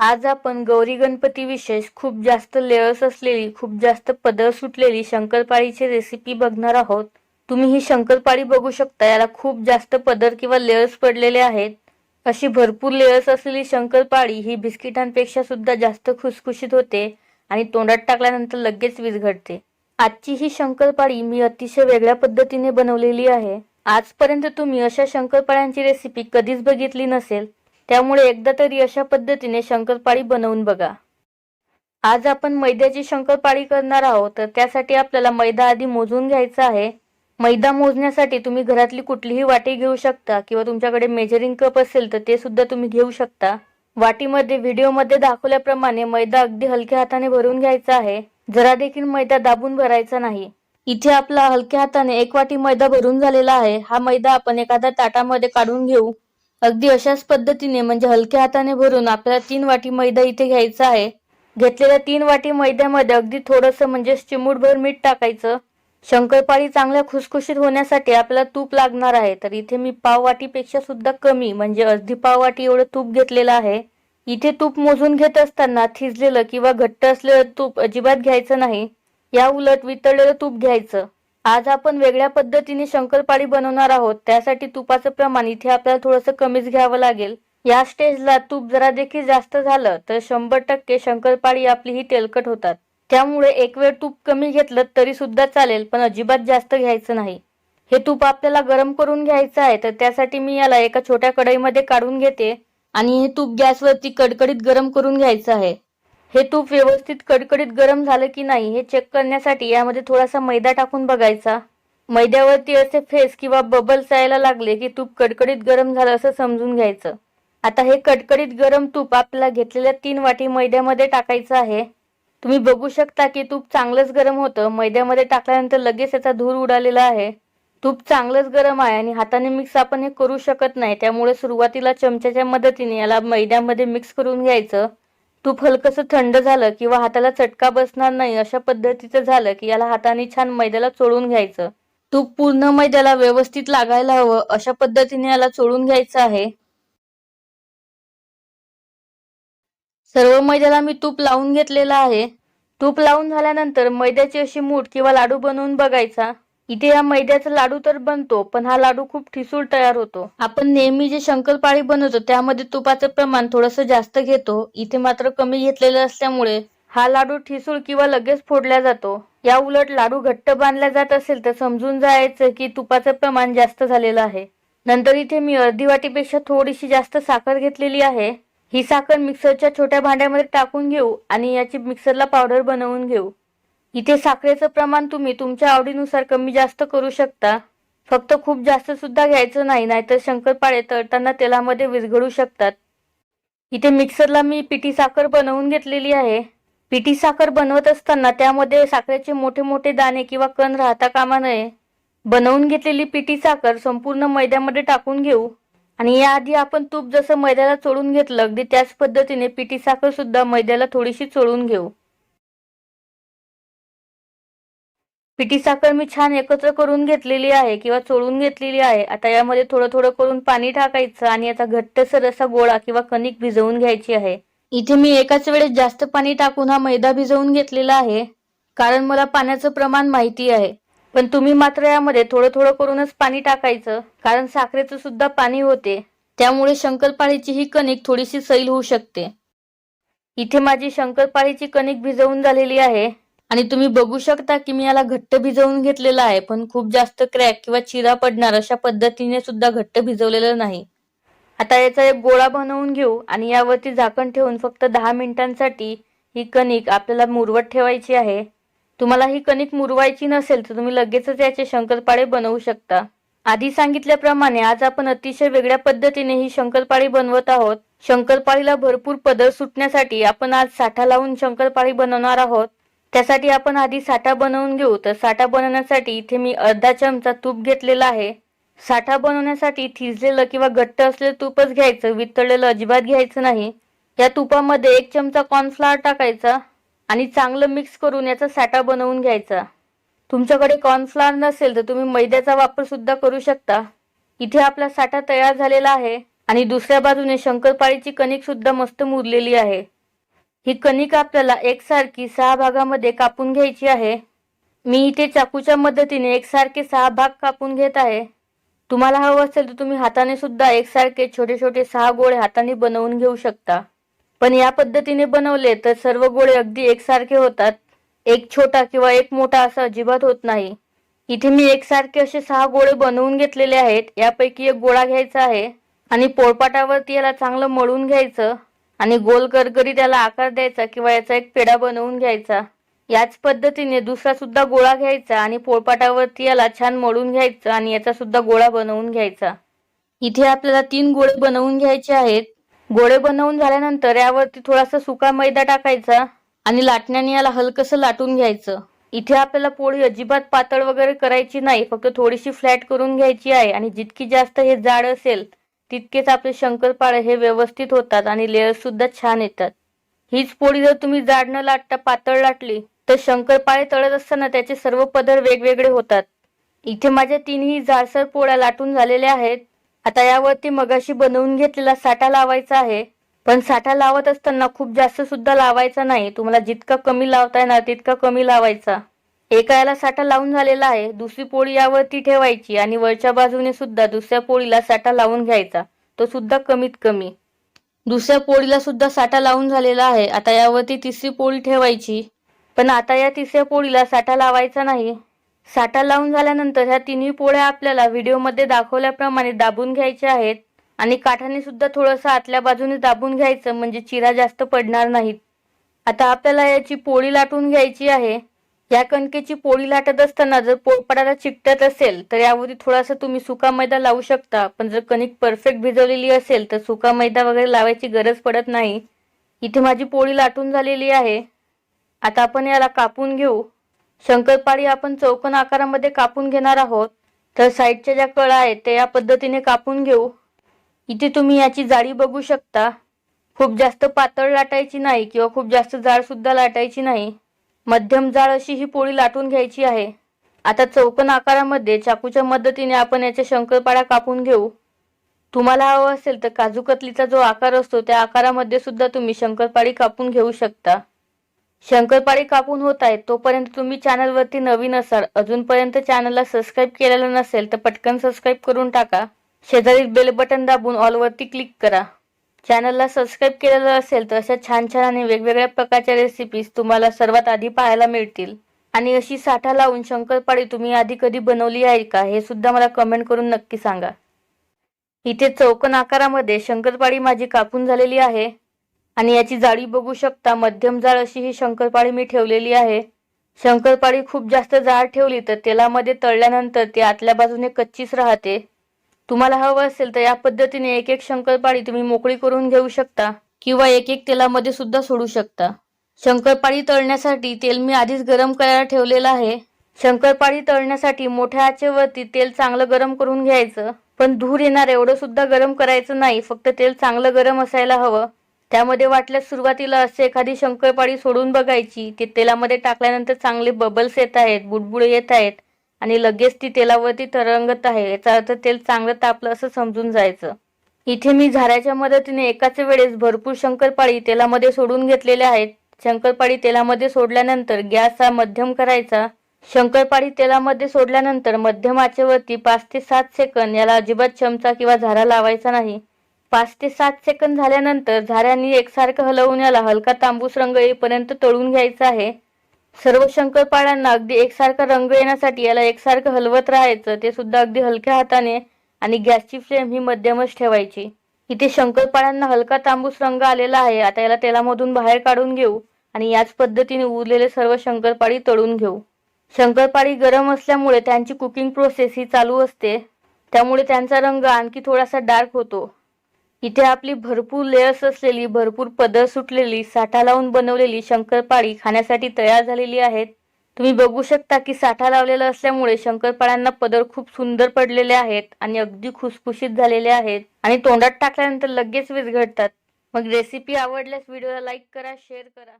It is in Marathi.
आज आपण गौरी गणपती विशेष खूप जास्त लेअर्स असलेली खूप जास्त पदर सुटलेली शंकरपाळीची रेसिपी बघणार आहोत. तुम्ही ही शंकरपाळी बघू शकता याला खूप जास्त पदर किंवा लेअर्स पडलेले आहेत. अशी भरपूर लेअर्स असलेली शंकरपाळी ही बिस्किटांपेक्षा सुद्धा जास्त खुसखुशीत होते आणि तोंडात टाकल्यानंतर लगेच विरघडते आजची ही शंकरपाळी मी अतिशय वेगळ्या पद्धतीने बनवलेली आहे. आजपर्यंत तुम्ही अशा शंकरपाळ्यांची रेसिपी कधीच बघितली नसेल त्यामुळे एकदा तरी अशा पद्धतीने शंकरपाळी बनवून बघा. आज आपण मैद्याची शंकरपाळी करणार आहोत तर त्यासाठी आपल्याला मैदा आधी मोजून घ्यायचा आहे. मैदा मोजण्यासाठी तुम्ही घरातली कुठलीही वाटी घेऊ शकता किंवा तुमच्याकडे मेजरिंग कप असेल तर ते सुद्धा तुम्ही घेऊ शकता. वाटीमध्ये व्हिडिओमध्ये दाखवल्याप्रमाणे मैदा अगदी हलक्या हाताने भरून घ्यायचा आहे. जरा देखील मैदा दाबून भरायचा नाही. इथे आपला हलक्या हाताने एक वाटी मैदा भरून झालेला आहे. हा मैदा आपण एखाद्या ताटामध्ये काढून घेऊ. अगदी अशाच पद्धतीने म्हणजे हलक्या हाताने भरून आपल्याला तीन वाटी मैदा इथे घ्यायचा आहे. घेतलेल्या तीन वाटी मैद्यामध्ये अगदी थोडंसं म्हणजे चिमूटभर मीठ टाकायचं. शंकरपाळी चांगल्या खुसखुशीत होण्यासाठी आपल्याला तूप लागणार आहे. तर इथे मी पाव वाटीपेक्षा सुद्धा कमी म्हणजे अर्धी पाव वाटी एवढं तूप घेतलेलं आहे. इथे तूप मोजून घेत असताना थिजलेलं किंवा घट्ट असलेलं तूप अजिबात घ्यायचं नाही. या उलट वितळलेलं तूप घ्यायचं. आज आपण वेगळ्या पद्धतीने शंकरपाळी बनवणार आहोत. त्यासाठी तुपाचं प्रमाण इथे आपल्याला थोडंसं कमीच घ्यावं लागेल. या स्टेजला तूप जरा देखील जास्त झालं तर शंभर टक्के शंकरपाळी आपली ही तेलकट होतात. त्यामुळे एक वेळ तूप कमी घेतलं तरी सुद्धा चालेल पण अजिबात जास्त घ्यायचं नाही. हे तूप आपल्याला गरम करून घ्यायचं आहे तर त्यासाठी मी याला एका छोट्या कढईमध्ये काढून घेते. आणि हे तूप गॅसवरती कडकडीत गरम करून घ्यायचं आहे. हे तूप व्यवस्थित कडकडीत गरम झालं की नाही हे चेक करण्यासाठी यामध्ये थोडासा मैदा टाकून बघायचा. मैद्यावरती असे फेस किंवा बबल्स यायला लागले की तूप कडकडीत गरम झालं असं समजून घ्यायचं. आता हे कडकडीत गरम तूप आपल्याला घेतलेल्या तीन वाटी मैद्यामध्ये टाकायचं आहे. तुम्ही बघू शकता की तूप चांगलंच गरम होतं. मैद्यामध्ये टाकल्यानंतर लगेच याचा धूर उडालेला आहे. तूप चांगलंच गरम आहे आणि हाताने मिक्स आपण हे करू शकत नाही. त्यामुळे सुरुवातीला चमच्याच्या मदतीने याला मैद्यामध्ये मिक्स करून घ्यायचं. तूप हलकसं थंड झालं किंवा हाताला चटका बसणार नाही अशा पद्धतीचं झालं की याला हाताने छान मैद्याला चोळून घ्यायचं. तूप पूर्ण मैद्याला व्यवस्थित लागायला हवं अशा पद्धतीने याला चोळून घ्यायचं आहे. सर्व मैद्याला मी तूप लावून घेतलेलं आहे. तूप लावून झाल्यानंतर मैद्याची अशी मूठ किंवा लाडू बनवून बघायचा. इथे या मैद्याचा लाडू तर बनतो पण हा लाडू खूप ठिसूळ तयार होतो. आपण नेहमी जे शंकरपाळी बनवतो त्यामध्ये तुपाचं प्रमाण थोडंसं जास्त घेतो. इथे मात्र कमी घेतलेलं असल्यामुळे हा लाडू ठिसूळ किंवा लगेच फोडला जातो. या उलट लाडू घट्ट बांधला जात असेल तर समजून जायचं की तुपाचं प्रमाण जास्त झालेलं आहे. नंतर इथे मी अर्धी वाटीपेक्षा थोडीशी जास्त साखर घेतलेली आहे. ही साखर मिक्सरच्या छोट्या भांड्यामध्ये टाकून घेऊ आणि याची मिक्सरला पावडर बनवून घेऊ. इथे साखरेचं प्रमाण तुम्ही तुमच्या आवडीनुसार कमी जास्त करू शकता. फक्त खूप जास्त सुद्धा घ्यायचं नाही नाहीतर शंकरपाळे तळताना तेलामध्ये विरघळू शकतात. इथे मिक्सरला मी पिठी साखर बनवून घेतलेली आहे. पिठी साखर बनवत असताना त्यामध्ये साखरेचे मोठे मोठे दाणे किंवा कण राहता कामा नये. बनवून घेतलेली पिठी साखर संपूर्ण मैद्यामध्ये टाकून घेऊ. आणि याआधी आपण तूप जसं मैद्याला चोळून घेतलं अगदी त्याच पद्धतीने पिठी साखर सुद्धा मैद्याला थोडीशी चोळून घेऊ. पिठी साखर मी छान एकत्र करून घेतलेली आहे किंवा चोळून घेतलेली आहे. आता यामध्ये थोडं थोडं करून पाणी टाकायचं आणि आता घट्टसर असा गोळा किंवा कणिक भिजवून घ्यायची आहे. इथे मी एकाच वेळेस जास्त पाणी टाकून हा मैदा भिजवून घेतलेला आहे. कारण मला पाण्याचं प्रमाण माहिती आहे. पण तुम्ही मात्र यामध्ये थोडं थोडं करूनच पाणी टाकायचं. कारण साखरेचं सुद्धा पाणी होते. त्यामुळे शंकरपाळीची ही कणिक थोडीशी सैल होऊ शकते. इथे माझी शंकरपाळीची कणिक भिजवून झालेली आहे. आणि तुम्ही बघू शकता की मी याला घट्ट भिजवून घेतलेलं आहे पण खूप जास्त क्रॅक किंवा चिरा पडणार अशा पद्धतीने सुद्धा घट्ट भिजवलेलं नाही. आता याचा एक गोळा बनवून घेऊ आणि यावरती झाकण ठेवून फक्त दहा मिनिटांसाठी ही कणिक आपल्याला मुरवत ठेवायची आहे. तुम्हाला ही कणिक मुरवायची नसेल तर तुम्ही लगेचच याचे शंकरपाळे बनवू शकता. आधी सांगितल्याप्रमाणे आज आपण अतिशय वेगळ्या पद्धतीने ही शंकरपाळी बनवत आहोत. शंकरपाळीला भरपूर पदर सुटण्यासाठी आपण आज साठा लावून शंकरपाळी बनवणार आहोत. त्यासाठी आपण आधी साठा बनवून घेऊ. तर साठा बनवण्यासाठी इथे मी अर्धा चमचा तूप घेतलेला आहे. साठा बनवण्यासाठी थिजलेलं किंवा घट्ट असलेलं तूपच घ्यायचं. वितळलेलं अजिबात घ्यायचं नाही. या तुपामध्ये एक चमचा कॉर्नफ्लॉवर टाकायचा आणि चांगलं मिक्स करून याचा साठा बनवून घ्यायचा. तुमच्याकडे कॉर्नफ्लॉवर नसेल तर तुम्ही मैद्याचा वापर सुद्धा करू शकता. इथे आपला साठा तयार झालेला आहे आणि दुसऱ्या बाजूने शंकरपाळीची कणिक सुद्धा मस्त मुरलेली आहे. ही कणिका आपल्याला एकसारखी सहा भागामध्ये कापून घ्यायची आहे. मी इथे चाकूच्या मदतीने एकसारखे सहा भाग कापून घेत आहे. तुम्हाला हवं असेल तर तुम्ही हाताने सुद्धा एकसारखे छोटे छोटे सहा गोळे हाताने बनवून घेऊ शकता. पण या पद्धतीने बनवले तर सर्व गोळे अगदी एकसारखे होतात. एक छोटा किंवा एक मोठा असा अजिबात होत नाही. इथे मी एकसारखे असे सहा गोळे बनवून घेतलेले आहेत. यापैकी एक गोळा घ्यायचा आहे आणि पोळपाटावरती याला चांगलं मळून घ्यायचं. आणि गोल करकरी त्याला आकार द्यायचा किंवा याचा एक पेढा बनवून घ्यायचा. याच पद्धतीने दुसरा सुद्धा गोळा घ्यायचा आणि पोळपाटावरती याला छान मळून घ्यायचं आणि याचा सुद्धा गोळा बनवून घ्यायचा. इथे आपल्याला तीन गोळे बनवून घ्यायचे आहेत. गोळे बनवून झाल्यानंतर यावरती थोडासा सुका मैदा टाकायचा आणि लाटण्याने याला हलकसं लाटून घ्यायचं. इथे आपल्याला पोळी अजिबात पातळ वगैरे करायची नाही फक्त थोडीशी फ्लॅट करून घ्यायची आहे आणि जितकी जास्त हे जाड असेल तितकेच आपले शंकरपाळे हे व्यवस्थित होतात आणि लेअर सुद्धा छान येतात. हीच पोळी जर तुम्ही जाड न लाटता पातळ लाटली तर शंकरपाळे तळत असताना त्याचे सर्व पदर वेगवेगळे होतात. इथे माझ्या तिन्ही जाडसर पोळ्या लाटून झालेल्या आहेत. आता यावरती मगाशी बनवून घेतलेला साठा लावायचा आहे पण साठा लावत असताना खूप जास्त सुद्धा लावायचा नाही. तुम्हाला जितका कमी लावता येणार तितका कमी लावायचा. एका याला साठा लावून झालेला आहे. दुसरी पोळी यावरती ठेवायची आणि वरच्या बाजूने सुद्धा दुसऱ्या पोळीला साठा लावून घ्यायचा. तो सुद्धा कमीत कमी. दुसऱ्या पोळीला सुद्धा साठा लावून झालेला आहे. आता यावरती तिसरी पोळी ठेवायची. पण आता या तिसऱ्या पोळीला साठा लावायचा नाही. साठा लावून झाल्यानंतर ह्या तिन्ही पोळ्या आपल्याला व्हिडिओमध्ये दाखवल्याप्रमाणे दाबून घ्यायच्या आहेत आणि काठाने सुद्धा थोडंसं आतल्या बाजूने दाबून घ्यायचं म्हणजे चिरा जास्त पडणार नाहीत. आता आपल्याला याची पोळी लाटून घ्यायची आहे. या कणकेची पोळी लाटत असताना जर पोळपाटाला चिकटत असेल तर यावरती थोडासा तुम्ही सुका मैदा लावू शकता. पण जर कणिक परफेक्ट भिजवलेली असेल तर सुका मैदा वगैरे लावायची गरज पडत नाही. इथे माझी पोळी लाटून झालेली आहे. आता आपण याला कापून घेऊ. शंकरपाळी आपण चौकोन आकारामध्ये कापून घेणार आहोत. तर साईडच्या ज्या कळा आहेत त्या या पद्धतीने कापून घेऊ. इथे तुम्ही याची जाळी बघू शकता. खूप जास्त पातळ लाटायची नाही किंवा खूप जास्त जाड सुद्धा लाटायची नाही. मध्यम जाळ अशी ही पोळी लाटून घ्यायची आहे. आता चौकन आकारामध्ये चाकूच्या मदतीने आपण याच्या शंकरपाळ्या कापून घेऊ. तुम्हाला हवं असेल तर काजू कतलीचा जो आकार असतो त्या आकारामध्ये सुद्धा तुम्ही शंकरपाळी कापून घेऊ शकता. शंकरपाळी कापून होत आहे तोपर्यंत तुम्ही चॅनलवरती नवीन असाल अजूनपर्यंत चॅनलला सबस्क्राईब केलेलं नसेल तर पटकन सबस्क्राईब करून टाका. शेजारील बेल बटन दाबून ऑलवरती क्लिक करा. चॅनलला सबस्क्राईब केलेलं असेल तर अशा छान छान आणि वेगवेगळ्या प्रकारच्या रेसिपीज तुम्हाला सर्वात आधी पाहायला मिळतील. आणि अशी साठा लावून शंकरपाळी तुम्ही आधी कधी बनवली आहे का हे सुद्धा मला कमेंट करून नक्की सांगा. इथे चौकन आकारामध्ये शंकरपाळी माझी कापून झालेली आहे. आणि याची जाळी बघू शकता मध्यम जाळ अशी ही शंकरपाळी मी ठेवलेली आहे. शंकरपाळी खूप जास्त जाड ठेवली तर तेलामध्ये तळल्यानंतर ती आतल्या बाजूने कच्चीच राहते. तुम्हाला हवं असेल तर या पद्धतीने एक एक शंकरपाळी तुम्ही मोकळी करून घेऊ शकता किंवा एक एक तेलामध्ये सुद्धा सोडू शकता. शंकरपाळी तळण्यासाठी तेल मी आधीच गरम करायला ठेवलेलं आहे. शंकरपाळी तळण्यासाठी मोठ्या आचेवरती तेल चांगलं गरम करून घ्यायचं पण धूर येणार एवढं सुद्धा गरम करायचं नाही फक्त तेल चांगलं गरम असायला हवं. त्यामध्ये वाटल्यास सुरुवातीला असे एखादी शंकरपाळी सोडून बघायची ते तेलामध्ये टाकल्यानंतर चांगले बबल्स येत आहेत बुडबुडे येत आहेत. आणि लगेच ती तेलावरती तरंगत आहे. याचा अर्थ तेल चांगलं तापलं असं समजून जायचं. इथे मी झाऱ्याच्या मदतीने एकाच वेळेस भरपूर शंकरपाळी तेलामध्ये सोडून घेतलेल्या आहेत. शंकरपाळी तेलामध्ये सोडल्यानंतर गॅस हा मध्यम करायचा. शंकरपाळी तेलामध्ये सोडल्यानंतर मध्यम आचेवरती पाच ते सात सेकंद याला अजिबात चमचा किंवा झारा लावायचा नाही. पाच ते सात सेकंद झाल्यानंतर झाऱ्यांनी एकसारखं हलवून याला हलका तांबूस रंग येईपर्यंत तळून घ्यायचा आहे. सर्व शंकरपाळ्यांना अगदी एकसारखा रंग येण्यासाठी याला एकसारखं हलवत राहायचं ते सुद्धा अगदी हलक्या हाताने आणि गॅसची फ्लेम ही मध्यमच ठेवायची. इथे शंकरपाळ्यांना हलका तांबूस रंग आलेला आहे. आता याला तेलामधून बाहेर काढून घेऊ आणि याच पद्धतीने उरलेले सर्व शंकरपाळी तळून घेऊ. शंकरपाळी गरम असल्यामुळे त्यांची कुकिंग प्रोसेस ही चालू असते. त्यामुळे त्यांचा रंग आणखी थोडासा डार्क होतो. इथे आपली भरपूर लेयर्स असलेली भरपूर पदर सुटलेली साठा लावून बनवलेली शंकरपाळी खाण्यासाठी तयार झालेली आहेत. तुम्ही बघू शकता की साठा लावलेला असल्यामुळे शंकरपाळ्यांना पदर खूप सुंदर पडलेले आहेत आणि अगदी खुसखुशीत झालेले आहेत. आणि तोंडात टाकल्यानंतर लगेच विरघळतात मग रेसिपी आवडल्यास व्हिडिओला लाईक करा शेअर करा.